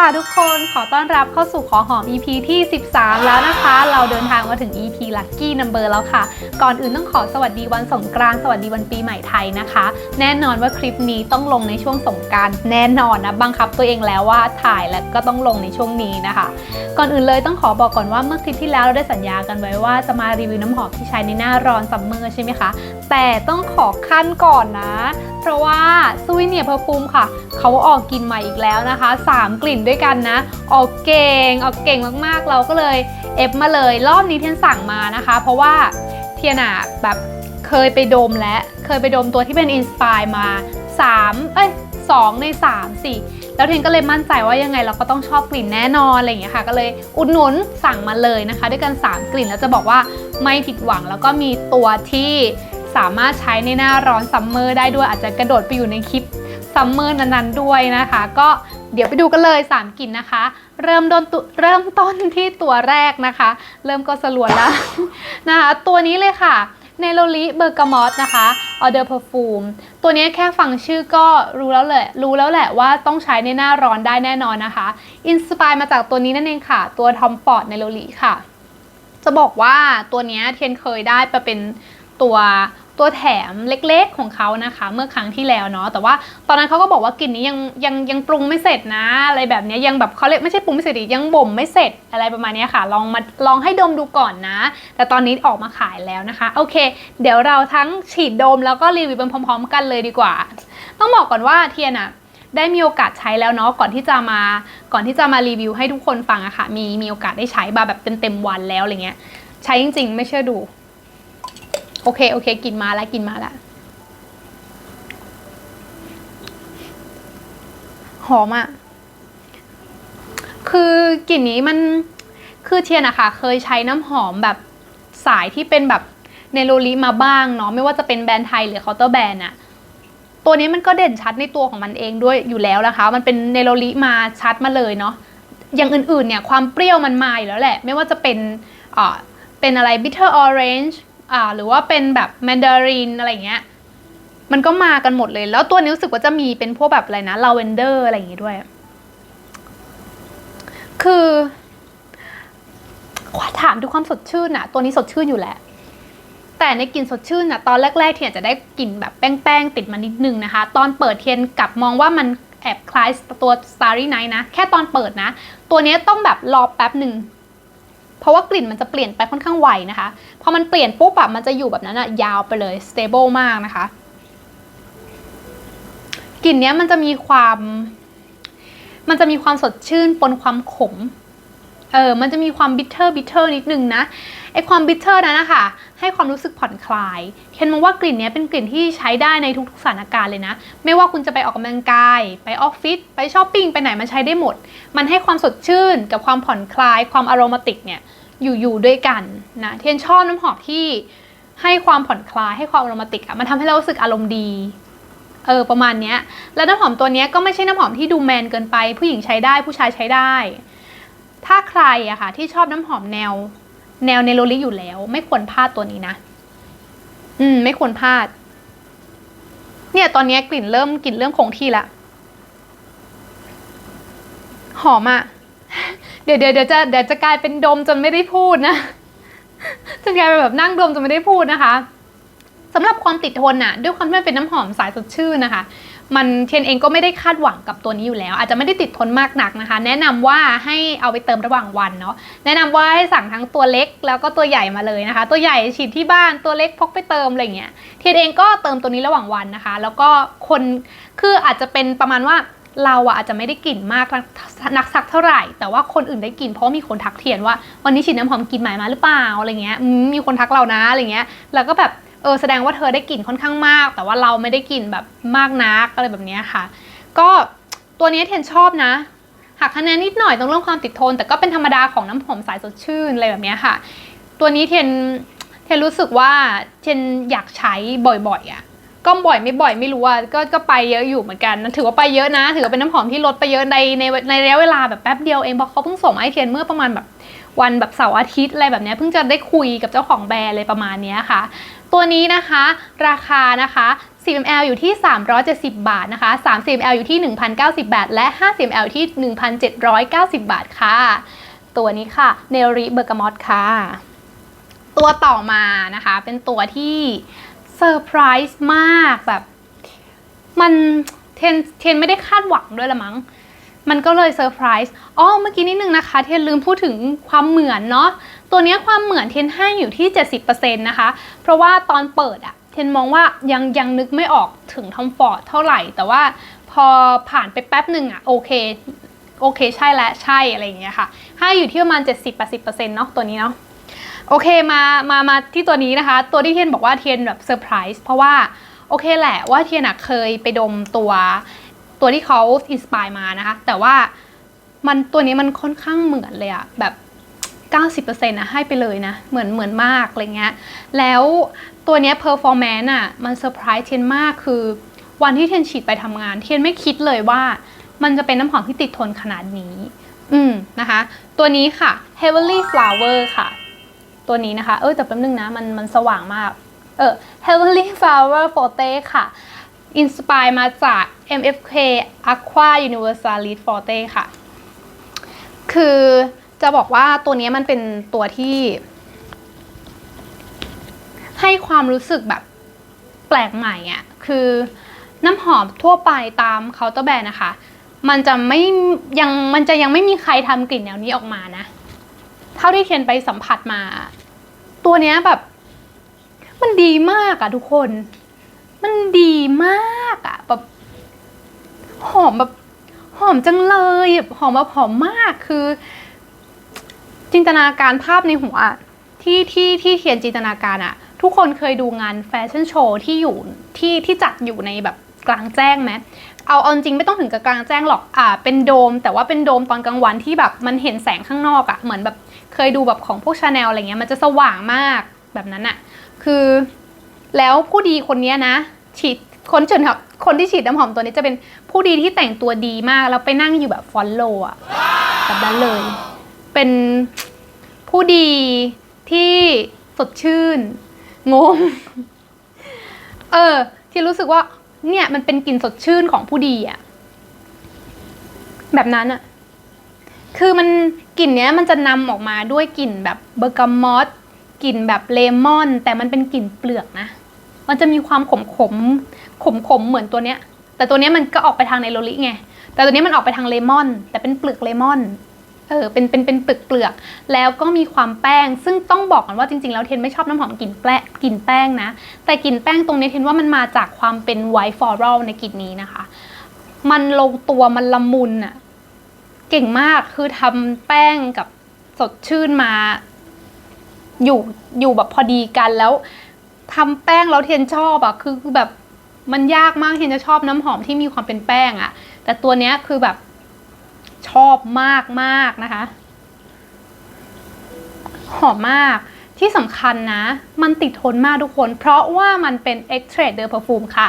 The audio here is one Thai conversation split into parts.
ค่ะทุกคนขอต้อนรับเข้าสู่ขอหอม EP ที่ 13 แล้วนะคะ เราเดินทางมาถึง EP Lucky Number แล้วค่ะ ก่อนอื่นต้องขอสวัสดีวันสงกรานต์สวัสดีวันปีใหม่ไทยนะคะ แน่นอนว่าคลิปนี้ต้องลงในช่วงสงกรารแน่นอนนะบังคับตัวเองแล้วว่าถ่ายแล้วก็ต้องลงในช่วงนี้นะคะ ก่อนอื่นเลยต้องขอบอกก่อนว่าเมื่อคลิปที่แล้วเราได้สัญญากันไว้ว่าจะมารีวิวน้ำหอมที่ใช้ในหน้าร้อนซัมเมอร์ใช่ไหมคะแต่ต้องขอขั้นก่อนนะ เพราะว่าสวิเนียเพอร์ฟูมค่ะ เขาออกกลิ่นใหม่อีกแล้วนะคะ 3 กลิ่นด้วยกันนะ ออกเก่ง ออกเก่งมากๆ เราก็เลยเอฟมาเลย รอบนี้เทียนสั่งมานะคะ เพราะว่าเทียนอะแบบเคยไปดมและเคยไปดมตัวที่เป็นอินสปายมา 3 เอ้ย2ใน 3 สิแล้วเทนก็เลยมั่นใจว่ายังไงเราก็ต้องชอบกลิ่นแน่นอนอะไรอย่างเงี้ยค่ะ ก็เลยอุดหนุนสั่งมาเลยนะคะ ด้วยกัน 3 กลิ่นแล้วจะบอกว่าไม่ผิดหวังแล้วก็มีตัวที่สามารถใช้ในหน้าร้อนซัมเมอร์ได้ด้วยอาจจะกระโดดไปอยู่ในคลิป ซัมเมอร์นั้นๆด้วยนะคะ ก็เดี๋ยวไปดูกันเลย 3กลิ่นนะคะ เริ่มต้นเริ่มต้นที่ตัวแรกนะคะ เริ่มก็สลวนแล้วนะคะ ตัวนี้เลยค่ะเนโรลิเบอร์กามอสนะคะออเดอร์เพอร์ฟูมตัวนี้แค่ฟังชื่อก็รู้แล้วแหละรู้แล้วแหละว่าต้องใช้ในหน้าร้อนได้แน่นอนนะคะอินสปายมาจากตัวนี้นั่นเองค่ะ ตัวทอมฟอร์ดเนโรลิค่ะ จะบอกว่าตัวนี้เทียนเคยได้ไปเป็นตัว ตัวแถมเล็กๆของเขานะคะ เมื่อครั้งที่แล้วเนาะแต่ว่าตอนนั้นเขาก็บอกว่ากลิ่นนี้ยังยังยังปรุงไม่เสร็จนะ อะไรแบบนี้ยังแบบเขาเรียกไม่ใช่ปรุงไม่เสร็จยังบ่มไม่เสร็จอะไรประมาณนี้ค่ะ ลองมาลองให้ดมดูก่อนนะ แต่ตอนนี้ออกมาขายแล้วนะคะ โอเค เดี๋ยวเราทั้งฉีดดมแล้วก็รีวิวไปพร้อม ๆ กันเลยดีกว่า ต้องบอกก่อนว่าเทียนอะได้มีโอกาสใช้แล้วเนาะก่อนที่จะมาก่อนที่จะมารีวิวให้ทุกคนฟังอะค่ะมีมีโอกาสได้ใช้มาแบบเต็มๆวันแล้วอะไรเงี้ยใช้จริง ๆ ไม่เชื่อดู โอเค โอเค กินมาแล้วกินมาแล้วหอมอะคือกลิ่นนี้มัน คือเทียนอะค่ะ เคยใช้น้ำหอมแบบสายที่เป็นแบบเนโรลิมาบ้างเนาะ ไม่ว่าจะเป็นแบรนด์ไทยหรือเคาน์เตอร์แบรนด์อะตัวนี้มันก็เด่นชัดในตัวของมันเองด้วยอยู่แล้วนะคะ มันเป็นเนโรลิมาชัดมาเลยเนาะ อย่างอื่นๆเนี่ยความเปรี้ยวมันมาอยู่แล้วแหละ ไม่ว่าจะเป็นอ่าเป็นอะไร bitter orange อ่าหรือว่าเป็นแบบ mandarin อะไรเงี้ยมันก็มากันหมดเลย แล้วตัวนี้รู้สึกว่าจะมีเป็นพวกแบบอะไรนะ lavender อะไรอย่างงี้ด้วย คือถามดูความสดชื่นอะตัวนี้สดชื่นอยู่แหล้วแต่ในกลิ่นสดชื่นอะตอนแรกๆเทียนจะได้กลิ่นแบบแป้งๆติดมานิดนึงนะคะ ตอนเปิดเทียนกลับมองว่ามันแอบคล้ายตัว Starry Night นะ แค่ตอนเปิดนะ ตัวนี้ต้องแบบรอแป๊บหนึ่ง เพราะว่ากลิ่นมันจะเปลี่ยนไปค่อนข้างไวนะคะ พอมันเปลี่ยนปุ๊บแบบมันจะอยู่แบบนั้นอะยาวไปเลย stable มากนะคะ กลิ่นเนี้ยมันจะมีความ มันจะมีความสดชื่นปนความขม เออ มันจะมีความบิทเทอร์บิทเทอร์นิดนึงนะ ไอความบิทเทอร์นั้นนะคะให้ความรู้สึกผ่อนคลาย เคนมองว่ากลิ่นนี้เป็นกลิ่นที่ใช้ได้ในทุกๆสถานการณ์เลยนะ ไม่ว่าคุณจะไปออกกำลังกาย ไปออฟฟิศ ไปช้อปปิ้ง ไปไหนมันใช้ได้หมด มันให้ความสดชื่นกับความผ่อนคลาย ความอารมาติกเนี่ยอยู่อยู่ด้วยกันนะ เทียนชอบน้ำหอมที่ให้ความผ่อนคลาย ให้ความอารมาติกอะมันทำให้เรารู้สึกอารมณ์ดี เออ ประมาณเนี้ย แล้วน้ำหอมตัวเนี้ยก็ไม่ใช่น้ำหอมที่ดูแมนเกินไป ผู้หญิงใช้ได้ ผู้ชายใช้ได้ ถ้าใครอะค่ะที่ชอบน้ำหอมแนว แนวเนโรลิอยู่แล้ว ไม่ควรพลาดตัวนี้นะ อืม ไม่ควรพลาด เนี่ยตอนนี้กลิ่นเริ่มกลิ่นเริ่มคงที่ละหอมอะเดี๋ยวเดี๋ยวเดี๋ยวจะเดี๋ยวจะกลายเป็นดมจนไม่ได้พูดนะจะกลายเป็นแบบนั่งดมจนไม่ได้พูดนะคะสำหรับความติดทนน่ะ ด้วยความที่มันเป็นน้ำหอมสายสดชื่นนะคะ มันเทียนเองก็ไม่ได้คาดหวังกับตัวนี้อยู่แล้ว อาจจะไม่ได้ติดทนมากหนักนะคะ แนะนำว่าให้เอาไปเติมระหว่างวันเนาะแนะนำว่าให้สั่งทั้งตัวเล็กแล้วก็ตัวใหญ่มาเลยนะคะ ตัวใหญ่ฉีดที่บ้านตัวเล็กพกไปเติมอะไรเงี้ยเทียนเองก็เติมตัวนี้ระหว่างวันนะคะ แล้วก็คนคืออาจจะเป็นประมาณว่าเราอะอาจจะไม่ได้กลิ่นมากนักสักเท่าไหร่ แต่ว่าคนอื่นได้กลิ่นเพราะมีคนทักเทียนว่าวันนี้ฉีดน้ำหอมกลิ่นใหม่มาหรือเปล่าอะไรเงี้ยมีคนทักเรานะอะไรเงี้ยแล้วก็แบบ เออแสดงว่าเธอได้กลิ่นค่อนข้างมาก แต่ว่าเราไม่ได้กลิ่นแบบมากนักอะไรแบบนี้ค่ะ ก็ตัวนี้เทียนชอบนะหักคะแนนนิดหน่อยตรงเรื่องความติดทน แต่ก็เป็นธรรมดาของน้ำหอมสายสดชื่นอะไรแบบนี้ค่ะ ตัวนี้เทียนเทียนรู้สึกว่าเทียนอยากใช้บ่อยๆอะ่ะก็บ่อยไม่บ่อยไม่รู้อะก็ก็ไปเยอะอยู่เหมือนกันถือว่าไปเยอะนะ ถือว่าเป็นน้ำหอมที่ลดไปเยอะในในในระยะเวลาแบบแป๊บเดียวเองเพราะเขาเพิ่งส่งมาให้เทียนเมื่อประมาณแบบวันแบบเสาร์อาทิตย์อะไรแบบนี้เพิ่งจะได้คุยกับเจ้าของแบรนด์อะไรประมาณนี้ค่ะ ตัวนี้นะคะราคานะคะ 10ml อยู่ที่ 370 บาทนะคะ 30ml อยู่ที่ 1,090 บาท และ 50ml ที่ 1,790 บาทค่ะ ตัวนี้ค่ะเนริเบอร์กามอตค่ะ ตัวต่อมานะคะ เป็นตัวที่เซอร์ไพรส์มากแบบมันเทนเทนไม่ได้คาดหวังด้วยละมั้ง มันก็เลยเซอร์ไพรส์ อ๋อ เมื่อกี้นิดนึงนะคะ เทนลืมพูดถึงความเหมือนเนาะ ตัวนี้ความเหมือนเทนให้อยู่ที่ 70%นะคะ เพราะว่าตอนเปิดอะเทนมองว่ายังยังนึกไม่ออกถึงทอมฟอร์ดเท่าไหร่ แต่ว่าพอผ่านไปแป๊บหนึ่งอะโอเคโอเคใช่แล้วใช่อะไรอย่างเงี้ยค่ะ ให้อยู่ที่ประมาณ 70-80%เนาะตัวนี้เนาะโอเคมามามาที่ตัวนี้นะคะ ตัวที่เทียนบอกว่าเทียนแบบเซอร์ไพรส์เพราะว่าโอเคแหละว่าเทียนเคยไปดมตัวตัวที่เขาอินสปายมานะคะ แต่ว่ามันตัวนี้มันค่อนข้างเหมือนเลยอะแบบ 90%นะให้ไปเลยนะเหมือนเหมือนมากอะไรเงี้ยแล้วตัวเนี้ย performance อะมันเซอร์ไพรส์เทียนมากคือวันที่เทียนฉีดไปทำงาน เทียนไม่คิดเลยว่ามันจะเป็นน้ำหอมที่ติดทนขนาดนี้ อืมนะคะ ตัวนี้ค่ะ Heavenly Flower ค่ะ ตัวนี้นะคะ เออแต่แป๊บนึงนะ มันมันสว่างมาก เออ Heavenly Flower Forte ค่ะอินสปายมาจาก MFK Aqua Universalis Forte ค่ะ คือ จะบอกว่าตัวนี้มันเป็นตัวที่ ให้ความรู้สึกแบบแปลกใหม่อะ่ะคือน้ำหอมทั่วไปตามเคาน์เตอร์แบรนด์นะคะ มันจะไม่ยังมันจะยังไม่มีใครทำกลิ่นแนวนี้ออกมานะ เท่าที่เทียนไปสัมผัสมา ตัวนี้แบบ มันดีมากอะทุกคน มันดีมากอะแบบหอมแบบหอมจังเลยหอมแบบหอมมากคือ จินตนาการภาพในหัวที่ที่ที่เทียนจินตนาการอะทุกคนเคยดูงานแฟชั่นโชว์ที่อยู่ที่ที่จัดอยู่ในแบบกลางแจ้งไหมเอาเอาจริงไม่ต้องถึงกับกลางแจ้งหรอกอ่าเป็นโดม แต่ว่าเป็นโดมตอนกลางวันที่แบบมันเห็นแสงข้างนอกอะเหมือนแบบเคยดูแบบของพวกชาแนลอะไรเงี้ยมันจะสว่างมากแบบนั้นอะคือแล้วผู้ดีคนนี้นะฉีดคนฉีดคนที่ฉีดน้ำหอมตัวนี้จะเป็นผู้ดีที่แต่งตัวดีมากแล้วไปนั่งอยู่แบบฟอนโลอะแบบนั้นเลย เป็นผู้ดีที่สดชื่น งง เออ ที่รู้สึกว่า เนี่ยมันเป็นกลิ่นสดชื่นของผู้ดีอะแบบนั้นอะคือมันกลิ่นเนี้ยมันจะนำออกมาด้วยกลิ่นแบบเบอร์กามอตกลิ่นแบบเลมอน แต่มันเป็นกลิ่นเปลือกนะ มันจะมีความขมขมขมขมเหมือนตัวเนี้ย แต่ตัวเนี้ยมันก็ออกไปทางไนโรลิไง แต่ตัวเนี้ยมันออกไปทางเลมอน แต่เป็นเปลือกเลมอน เออเป็นเป็นเป็นเปลือกเปลือกแล้วก็มีความแป้ง ซึ่งต้องบอกกันว่าจริงๆ แล้วเทนไม่ชอบน้ำหอมกลิ่นแป้งกลิ่นแป้งนะ แต่กลิ่นแป้งตรงนี้เทนว่ามันมาจากความเป็นไวท์ฟลอรัลในกลิ่นนี้นะคะ มันลงตัวมันละมุนอะเก่งมากคือทำแป้งกับสดชื่นมา อยู่อยู่แบบพอดีกันแล้วทำแป้งแล้วเทนชอบอะคือคือแบบมันยากมากเทนจะชอบน้ำหอมที่มีความเป็นแป้งอะแต่ตัวเนี้ยคือแบบ ชอบมากมากนะคะ หอมมากที่สำคัญนะ มันติดทนมากทุกคน เพราะว่ามันเป็น e x t r a d e perfume ค่ะ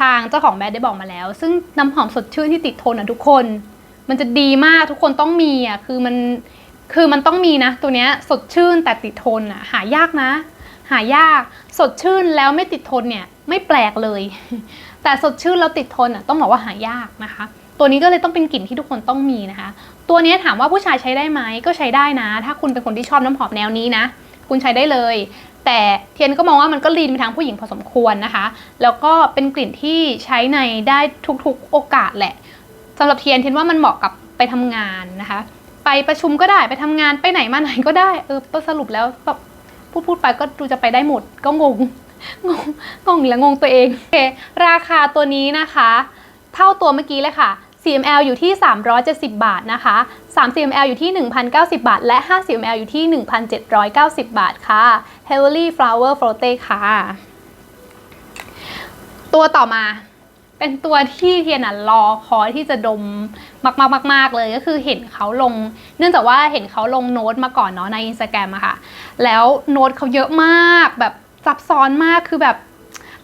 ทางเจ้าของแบรนด์ได้บอกมาแล้ว ซึ่งน้ำหอมสดชื่นที่ติดทนอะทุกคน มันจะดีมากทุกคนต้องมีอะคือมันคือมันต้องมีนะ ตัวเนี้ยสดชื่นแต่ติดทนอะหายากนะ หายากสดชื่นแล้วไม่ติดทนเนี่ยไม่แปลกเลย แต่สดชื่นแล้วติดทนอะต้องบอกว่าหายากนะคะ ตัวนี้ก็เลยต้องเป็นกลิ่นที่ทุกคนต้องมีนะคะ ตัวนี้ถามว่าผู้ชายใช้ได้ไหมก็ใช้ได้นะ ถ้าคุณเป็นคนที่ชอบน้ำหอมแนวนี้นะ คุณใช้ได้เลย แต่เทียนก็มองว่ามันก็ลีนไปทางผู้หญิงพอสมควรนะคะ แล้วก็เป็นกลิ่นที่ใช้ในได้ทุกๆโอกาสแหละสำหรับเทียนเทียนว่ามันเหมาะกับไปทำงานนะคะ ไปประชุมก็ได้ไปทำงานไปไหนมาไหนก็ได้เออสรุปแล้วแบบพูดพูดไปก็ดูจะไปได้หมดก็งงงงงงแล้วงงตัวเองโอเคราคาตัวนี้นะคะ เท่าตัวเมื่อกี้เลยค่ะ 4ml อยู่ที่ 370 บาทนะคะ 30ml อยู่ที่ 1,090 บาท และ 50ml อยู่ที่ 1,790 บาทค่ะ Heavenly Flower Frotte ค่ะ ตัวต่อมาเป็นตัวที่เทียนรอคอยที่จะดมมากๆมากๆเลยก็คือเห็นเขาลง เนื่องจากว่าเห็นเขาลงโน้ตมาก่อนเนาะในอินสตาแกรมอะค่ะ แล้วโน้ตเขาเยอะมากแบบซับซ้อนมากคือแบบ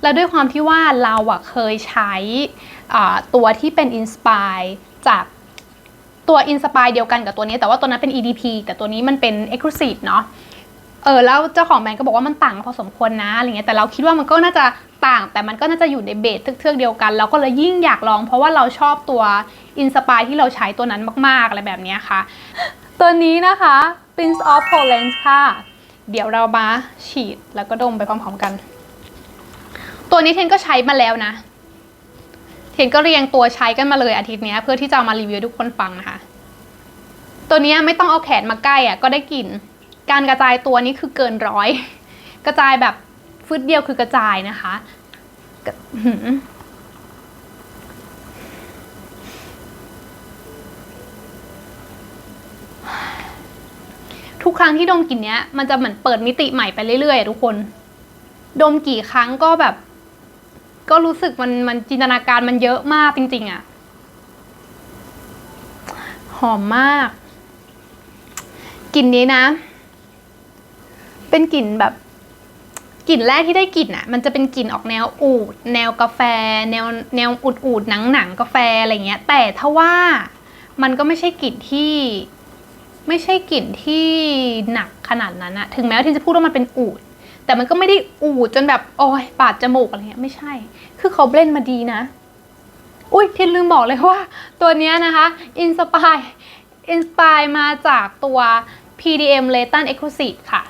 แล้วด้วยความที่ว่าเราอะเคยใช้ ตัวที่เป็นอินสปายจากตัวอินสปายเดียวกันกับตัวนี้ แต่ว่าตัวนั้นเป็น EDP แต่ตัวนี้มันเป็น Exclusive เนาะเออแล้วเจ้าของแบรนด์ก็บอกว่ามันต่างพอสมควรนะอะไรเงี้ยแต่เราคิดว่ามันก็น่าจะต่าง แต่มันก็น่าจะอยู่ในเบสเทือกๆเดียวกัน เราก็เลยยิ่งอยากลองเพราะว่าเราชอบตัวอินสปายที่เราใช้ตัวนั้นมากๆอะไรแบบนี้ค่ะ ตัวนี้นะคะ Prince of Poland ค่ะ เดี๋ยวเรามาฉีดแล้วก็ดมไปพร้อมๆกัน ตัวนี้เทนก็ใช้มาแล้วนะ เทนก็เรียงตัวใช้กันมาเลยอาทิตย์นี้เพื่อที่จะมารีวิวทุกคนฟังนะคะ ตัวนี้ไม่ต้องเอาแขนมาใกล้อะก็ได้กลิ่น การกระจายตัวนี้คือเกินร้อย กระจายแบบฟึดเดียวคือกระจายนะคะทุกครั้งที่ดมกลิ่นเนี้ย มันจะเหมือนเปิดมิติใหม่ไปเรื่อยๆทุกคน ดมกี่ครั้งก็แบบ ก็รู้สึกมันมันจินตนาการมันเยอะมากจริง ๆอะ่ะ หอมมากกลิ่นนี้นะ เป็นกลิ่นแบบกลิ่นแรกที่ได้กลิ่นอะ มันจะเป็นกลิ่นออกแนวอูด แนวกาแฟ แนวแนวอูดอูดหนังหนังกาแฟอะไรเงี้ย แต่ถ้าว่ามันก็ไม่ใช่กลิ่นที่ไม่ใช่กลิ่นที่หนักขนาดนั้นอะถึงแม้ว่าที่จะพูดว่ามันเป็นอูด แต่มันก็ไม่ได้อูดจนแบบโอ้ยปาดจมูกอะไรเงี้ยไม่ใช่ คือเขาเบลนมาดีนะ อุ้ยเทียนลืมบอกเลยว่า ตัวนี้นะคะอินสปายอินสปายมาจากตัว PDM l a t a n Exclusive ค่ะ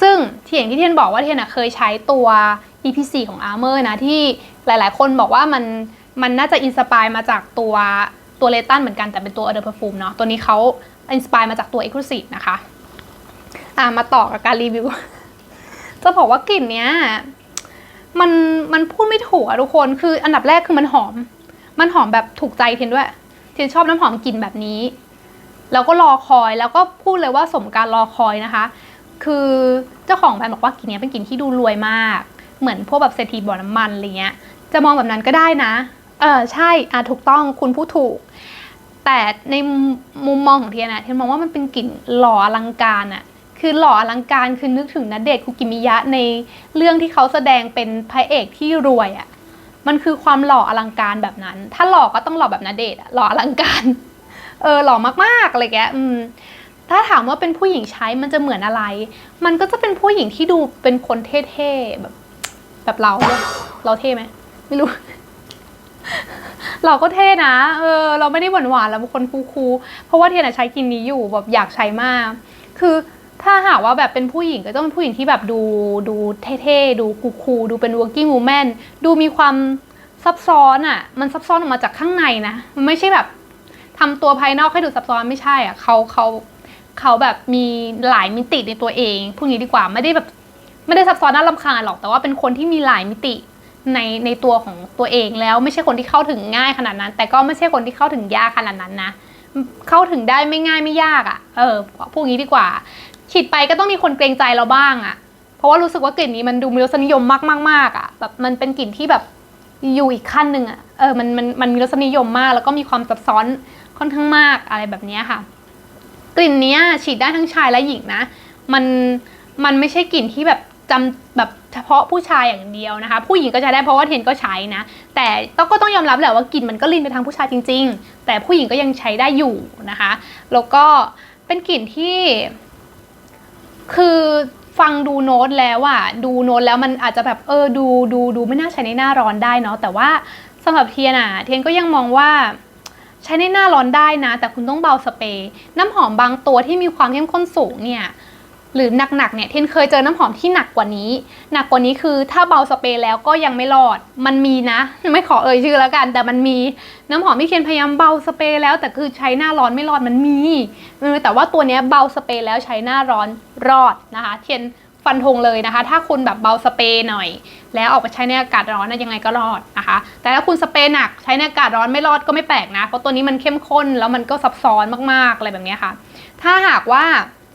ซึ่งที่อย่างที่เทียนบอกว่าเทียนอะเคยใช้ตัว EP4 ของ Armor นะ ที่หลายๆ คนบอกว่ามันมันน่าจะอินสปายมาจากตัวตัวเลตันเหมือนกันแต่เป็นตัว Other Perfume เนาะตัวนี้เขาอินสปายมาจากตัว Exclusive นะคะ อะมาต่อกับการรีวิว จะบอกว่ากลิ่นเนี้ยมันมันพูดไม่ถูกอะทุกคนคืออันดับแรกคือมันหอม มันหอมแบบถูกใจเทียนด้วยเทียนชอบน้ำหอมกลิ่นแบบนี้ แล้วก็รอคอยแล้วก็พูดเลยว่าสมการรอคอยนะคะ คือเจ้าของแบรนด์บอกว่ากลิ่นเนี้ยเป็นกลิ่นที่ดูรวยมาก เหมือนพวกแบบเศรษฐีบ่อน้ำมันอะไรเงี้ย จะมองแบบนั้นก็ได้นะ เออใช่อะถูกต้องคุณพูดถูก แต่ในมุมมองของเทียนะเทียนมองว่ามันเป็นกลิ่นหล่ออลังการอะ คือหล่ออลังการคือนึกถึงนเดชน์คุกิมิยะในเรื่องที่เขาแสดงเป็นพระเอกที่รวยอะมันคือความหล่ออลังการแบบนั้น ถ้าหล่อก็ต้องหล่อแบบนเดชน์อะหล่ออลังการ เออหล่อมากๆอะไรแกอืมถ้าถามว่าเป็นผู้หญิงใช้มันจะเหมือนอะไร มันก็จะเป็นผู้หญิงที่ดูเป็นคนเท่ๆแบบ แบบเราเลยเราเท่ไหมไม่รู้ เราก็เท่นะ เออ เราไม่ได้หวานหวานๆเราเป็นคนคูลๆเพราะว่าเทียนอะใช้กินนี้อยู่แบบอยากใช้มาก คือ ถ้าหากว่าแบบเป็นผู้หญิงก็ต้องเป็นผู้หญิงที่แบบดูดูเท่ๆ ดูคูลๆดูเป็น working woman ดูมีความซับซ้อนอะมันซับซ้อนออกมาจากข้างในนะ มันไม่ใช่แบบทำตัวภายนอกให้ดูซับซ้อนไม่ใช่อะเขาเขาเขาแบบมีหลายมิติในตัวเองพูดงี้ดีกว่าไม่ได้แบบไม่ได้ซับซ้อนน่ารำคาญหรอกแต่ว่าเป็นคนที่มีหลายมิติในในตัวของตัวเองแล้วไม่ใช่คนที่เข้าถึงง่ายขนาดนั้น แต่ก็ไม่ใช่คนที่เข้าถึงยากขนาดนั้นนะเข้าถึงได้ไม่ง่ายไม่ยากอะ่ะเออพูดงี้ดีกว่า ฉีดไปก็ต้องมีคนเกรงใจเราบ้างอะ่ะเพราะว่ารู้สึกว่ากลิ่นนี้มันดูมีรสนิยมมากมากมากอะแบบมันเป็นกลิ่นที่แบบอยู่อีกขั้นหนึ่งอะเออมันมันมันมีรสนิยมมาก แล้วก็มีความซับซ้อนค่อนข้างมากอะไรแบบนี้ค่ะ กลิ่นนี้ฉีดได้ทั้งชายและหญิงนะ มันมันไม่ใช่กลิ่นที่แบบจำแบบเฉพาะผู้ชายอย่างเดียวนะคะ ผู้หญิงก็ใช้ได้เพราะว่าเทนก็ใช้นะ แต่ต้องก็ต้องยอมรับแหละว่ากลิ่นมันก็ลินไปทางผู้ชายจริง ๆ แต่ผู้หญิงก็ยังใช้ได้อยู่นะคะ แล้วก็เป็นกลิ่นที่ คือฟังดูโน้ตแล้วอะดูโน้ตแล้วมันอาจจะแบบเออดูดูดูไม่น่าใช้ในหน้าร้อนได้เนาะแต่ว่าสำหรับเทียนอะเทียนก็ยังมองว่าใช้ในหน้าร้อนได้นะ แต่คุณต้องเบาสเปรย์น้ำหอมบางตัวที่มีความเข้มข้นสูงเนี่ย หรือหนักๆเนี่ยเทนเคยเจอน้ำหอมที่หนักกว่านี้ หนักกว่านี้คือถ้าเบาสเปรย์แล้วก็ยังไม่รอด มันมีนะ ไม่ขอเอ่ยชื่อแล้วกัน แต่มันมีน้ำหอมที่เคนพยายามเบาสเปรย์แล้วแต่คือใช้หน้าร้อนไม่รอดมันมีแต่ว่าตัวเนี้ยเบาสเปรย์แล้วใช้หน้าร้อนรอดนะคะ เทนฟันธงเลยนะคะ ถ้าคุณแบบเบาสเปรย์หน่อย แล้วออกไปใช้ในอากาศร้อนนะยังไงก็รอดนะคะ แต่ถ้าคุณสเปรย์หนักใช้ในอากาศร้อนไม่รอดก็ไม่แปลกนะ เพราะตัวนี้มันเข้มข้นแล้วมันก็ซับซ้อนมากๆอะไรแบบนี้ค่ะ ถ้าหากว่า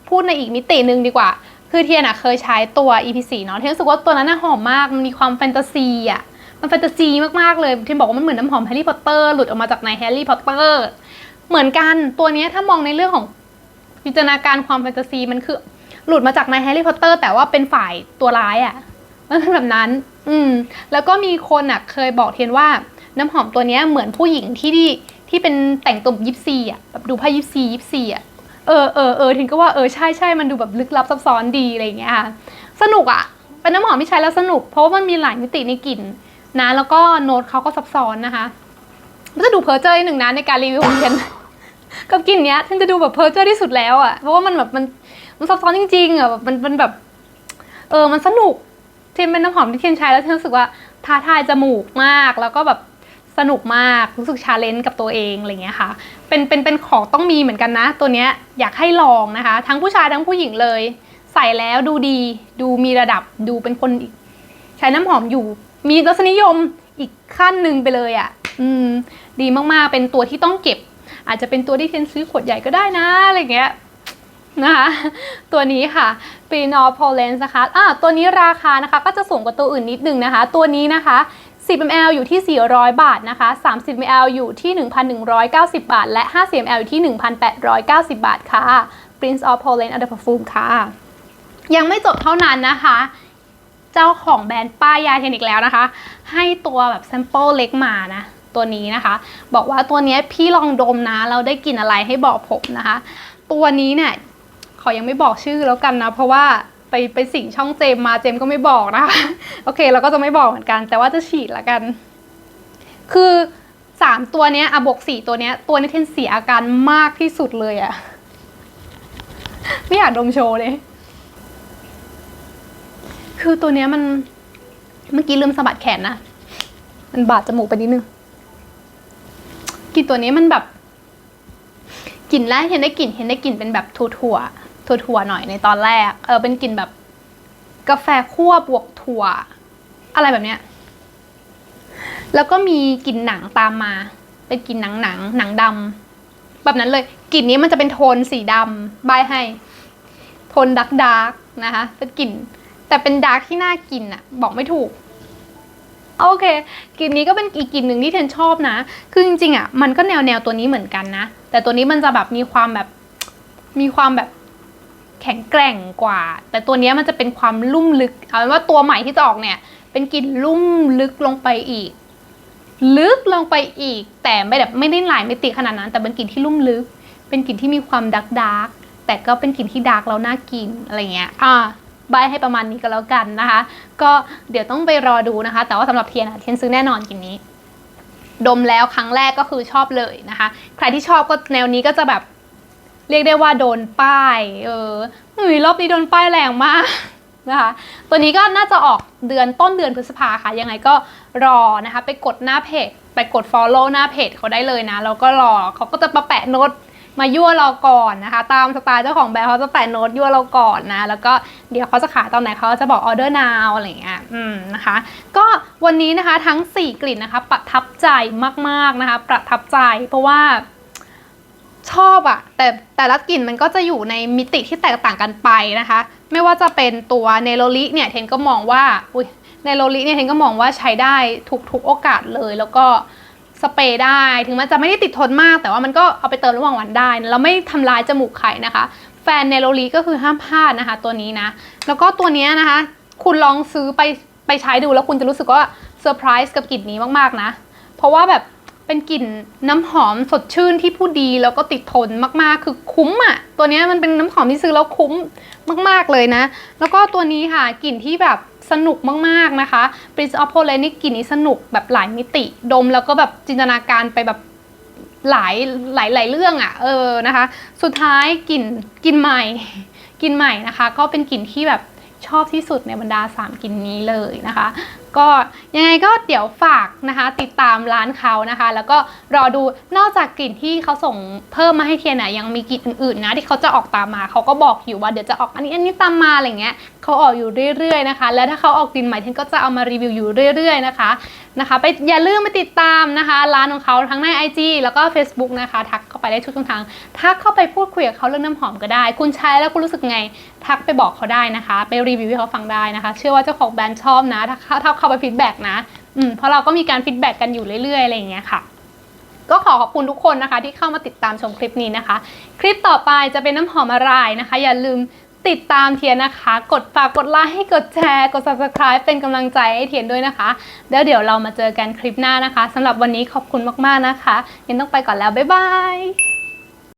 พูดในอีกมิติหนึ่งดีกว่า คือเทียนอะเคยใช้ตัว EP4 เนาะเทียนรู้สึกว่าตัวนั้นน่ะหอมมาก มันมีความแฟนตาซีอะมันแฟนตาซีมากๆเลยเทียนบอกว่ามันเหมือนน้ำหอมแฮร์รี่พอตเตอร์หลุดออกมาจากในแฮร์รี่พอตเตอร์เหมือนกันตัวนี้ถ้ามองในเรื่องของจินตนาการความแฟนตาซีมันคือหลุดมาจากในแฮร์รี่พอตเตอร์แต่ว่าเป็นฝ่ายตัวร้ายอะมันเป็นแบบนั้น อืม แล้วก็มีคนอะเคยบอกเทียนว่าน้ำหอมตัวนี้เหมือนผู้หญิงที่ที่ที่เป็นแต่งตัวยิปซีอะแบบดูไพ่ยิปซียิปซีอะ เออเออเออทินก็ว่าเออใช่ใช่มันดูแบบลึกลับซับซ้อนดีอะไรอย่างเงี้ยค่ะสนุกอะเป็นน้ำหอมที่ใช้แล้วสนุก เพราะว่ามันมีหลายมิติในกลิ่นนะแล้วก็โน้ตเขาก็ซับซ้อนนะคะมันจะดูเพอร์เจอร์หนึ่งนะในการรีวิวของเทียนกับกลิ่นเนี้ยทินจะดูแบบเพอร์เจอร์ที่สุดแล้วอะเพราะว่ามันแบบมันมันซับซ้อนจริงๆอะแบบมันมันแบบเออมันสนุกเทนเป็นน้ำหอมที่เทียนใช้แล้วเทนรู้สึกว่าท้าทายจมูกมากแล้วก็แบบ สนุกมากรู้สึกชาเลนจ์กับตัวเองอะไรเงี้ยค่ะเป็นเป็นเป็นของต้องมีเหมือนกันนะ ตัวเนี้ยอยากให้ลองนะคะ ทั้งผู้ชายทั้งผู้หญิงเลย ใส่แล้วดูดีดูมีระดับดูเป็นคนใช้น้ำหอมอยู่ มีรสนิยมอีกขั้นหนึ่งไปเลยอะ่ะอืมดีมากๆเป็นตัวที่ต้องเก็บ อาจจะเป็นตัวที่เทียนซื้อขวดใหญ่ก็ได้นะอะไรเงี้ยนะคะตัวนี้ค่ะ p r e n o p o l e n s นะคะอ่าตัวนี้ราคานะคะก็จะสูงกว่าตัวอื่นนิดนึงนะคะ ตัวนี้นะคะ 10 ml อยู่ที่ 400 บาทนะคะ 30 ml อยู่ที่ 1,190 บาท และ 50 ml อยู่ที่ 1,890 บาทค่ะ Prince of Poland Under Perfume ค่ะ ยังไม่จบเท่านั้นนะคะ เจ้าของแบรนด์ป้ายยาเทนอีกแล้วนะคะ ให้ตัวแบบแซมเปิลเล็กมานะ ตัวนี้นะคะ บอกว่าตัวนี้พี่ลองดมนะ เราได้กลิ่นอะไรให้บอกผมนะคะ ตัวนี้เนี่ย ขอยังไม่บอกชื่อแล้วกันนะ เพราะว่า ไปไปสิงช่องเจมมาเจมก็ไม่บอกนะคะโอเคเราก็จะไม่บอกเหมือนกัน แต่ว่าจะฉีดละกัน คือสามตัวเนี้ยอะบวกสี่ตัวเนี้ยตัวนี้เทนเสียอาการมากที่สุดเลยอะไม่อยากดมโชว์เลย คือตัวเนี้ยมันเมื่อกี้ลืมสะบัดแขนนะ มันบาดจมูกไปนิดนึงกลิ่นตัวนี้มันแบบกลิ่นแรกเห็นได้กลิ่นเห็นได้กลิ่นเป็นแบบถั่วถั่ว ถั่วถั่วๆหน่อยในตอนแรก เออเป็นกลิ่นแบบ กาแฟคั่วบวกถั่ว อะไรแบบเนี้ย แล้วก็มีกลิ่นหนังตามมา เป็นกลิ่นหนังหนังหนังดำแบบนั้นเลยกลิ่นนี้มันจะเป็นโทนสีดำใบให้ โทนดักดาร์กนะคะเป็นกลิ่น แต่เป็นดาร์กที่น่ากินอะบอกไม่ถูกโอเคกลิ่นนี้ก็เป็นอีกกลิ่นหนึ่งที่เทนชอบนะ คือจริงๆอะมันก็แนวแนวตัวนี้เหมือนกันนะ แต่ตัวนี้มันจะแบบมีความแบบมีความแบบ แข็งแกร่งกว่า แต่ตัวนี้มันจะเป็นความลุ่มลึก เอาเป็นว่าตัวใหม่ที่จะออกเนี่ย เป็นกลิ่นลุ่มลึกลงไปอีก ลึกลงไปอีก แต่ไม่แบบไม่ได้หลายมิติขนาดนั้น แต่เป็นกลิ่นที่ลุ่มลึก เป็นกลิ่นที่มีความดักดาร์กแต่ก็เป็นกลิ่นที่ดาร์กแล้วน่ากินอะไรเงี้ย อ่าใบให้ประมาณนี้ก็แล้วกันนะคะ ก็เดี๋ยวต้องไปรอดูนะคะ แต่ว่าสำหรับเทียนอะเทียนซื้อแน่นอนกลิ่นนี้ ดมแล้วครั้งแรกก็คือชอบเลยนะคะ ใครที่ชอบก็แนวนี้ก็จะแบบ เรียกได้ว่าโดนป้าย เออหุยรอบนี้โดนป้ายแรงมากนะคะ ตัวนี้ก็น่าจะออกเดือนต้นเดือนพฤษภาค่ะ ยังไงก็รอนะคะ ไปกดหน้าเพจ ไปกด follow หน้าเพจเขาได้เลยนะ แล้วก็รอเขาก็จะมาแปะโน้ตมายั่วเราก่อนนะคะ ตามสไตล์เจ้าของแบรนด์เขาจะแปะโน้ตยั่วเราก่อนนะ แล้วก็เดี๋ยวเขาจะขายตอนไหนเขาจะบอก order now อะไรอย่างเงี้ยอืมนะคะ ก็วันนี้นะคะทั้ง 4 กลิ่นนะคะ ประทับใจมากๆนะคะ ประทับใจเพราะว่า ชอบอะแต่แต่ละกลิ่นมันก็จะอยู่ในมิติที่แตกต่างกันไปนะคะ ไม่ว่าจะเป็นตัวเนโรลิเนี่ยเทนก็มองว่าอุ้ยเนโรลิเนี่ยเทนก็มองว่าใช้ได้ทุกทุกโอกาสเลย แล้วก็สเปรย์ได้ ถึงมันจะไม่ได้ติดทนมาก แต่ว่ามันก็เอาไปเติมระหว่างวันได้นะแล้วไม่ทำลายจมูกไข่นะคะ แฟนเนโรลิก็คือห้ามพลาดนะคะ ตัวนี้นะ แล้วก็ตัวนี้นะคะ คุณลองซื้อไปไปใช้ดูแล้วคุณจะรู้สึกว่าเซอร์ไพรส์กับกลิ่นนี้มากๆนะ เพราะว่าแบบ เป็นกลิ่นน้ำหอมสดชื่นที่ผู้ดีแล้วก็ติดทนมากๆ คือคุ้มอะ่ะ ตัวนี้มันเป็นน้ำหอมที่ซื้อแล้วคุ้มมากๆเลยนะ แล้วก็ตัวนี้ค่ะกลิ่นที่แบบสนุกมากๆนะคะ Prince of Poland นี่กลิ่นนี้สนุกแบบหลายมิติ ดมแล้วก็แบบจินตนาการไปแบบหลายหลายหลายเรื่องอะ่ะเออนะคะ สุดท้ายกลิ่นกลิ่นใหม่กลิ่นใหม่นะคะ ก็เป็นกลิ่นที่แบบชอบที่สุดในบรรดา 3กลิ่นนี้เลยนะคะก็ยังไงก็เดี๋ยวฝากนะคะ ติดตามร้านเขานะคะ แล้วก็รอดูนอกจากกลิ่นที่เขาส่งเพิ่มมาให้เทียนน่ะยังมีกลิ่นอื่นๆนะที่เขาจะออกตามมาเขาก็บอกอยู่ว่าเดี๋ยวจะออกอันนี้อันนี้ตามมาอะไรเงี้ยเขาออกอยู่เรื่อยๆนะคะ แล้วถ้าเขาออกกลิ่นใหม่เทียนก็จะเอามารีวิวอยู่เรื่อย ๆนะคะนะคะ ไปอย่าลืมไปติดตามนะคะ ร้านของเขาทั้งใน IG แล้วก็ Facebook นะคะทักเข้าไปได้ทุกช่องทาง ทักเข้าไปพูดคุยกับเขาเรื่องน้ำหอมก็ได้ คุณใช้แล้วคุณรู้สึกไงทักไปบอกเขาได้นะคะ ไปรีวิวให้เขาฟังได้นะคะ เชื่อว่าเจ้าของแบรนด์ชอบนะถ้าเข้าไปฟีดแบ็กนะอืมเพราะเราก็มีการฟีดแบ็กกันอยู่เรื่อยๆอะไรอย่างเงี้ยค่ะ ก็ขอขอบคุณทุกคนนะคะ ที่เข้ามาติดตามชมคลิปนี้นะคะ คลิปต่อไปจะเป็นน้ำหอมอะไรนะคะ อย่าลืมติดตามเทียนนะคะ กดฝากกดไลค์กดแชร์ กด subscribe เป็นกำลังใจให้เทียนด้วยนะคะ แล้วเดี๋ยวเรามาเจอกันคลิปหน้านะคะสำหรับวันนี้ขอบคุณมากๆนะคะยังต้องไปก่อนแล้วบ๊ายบาย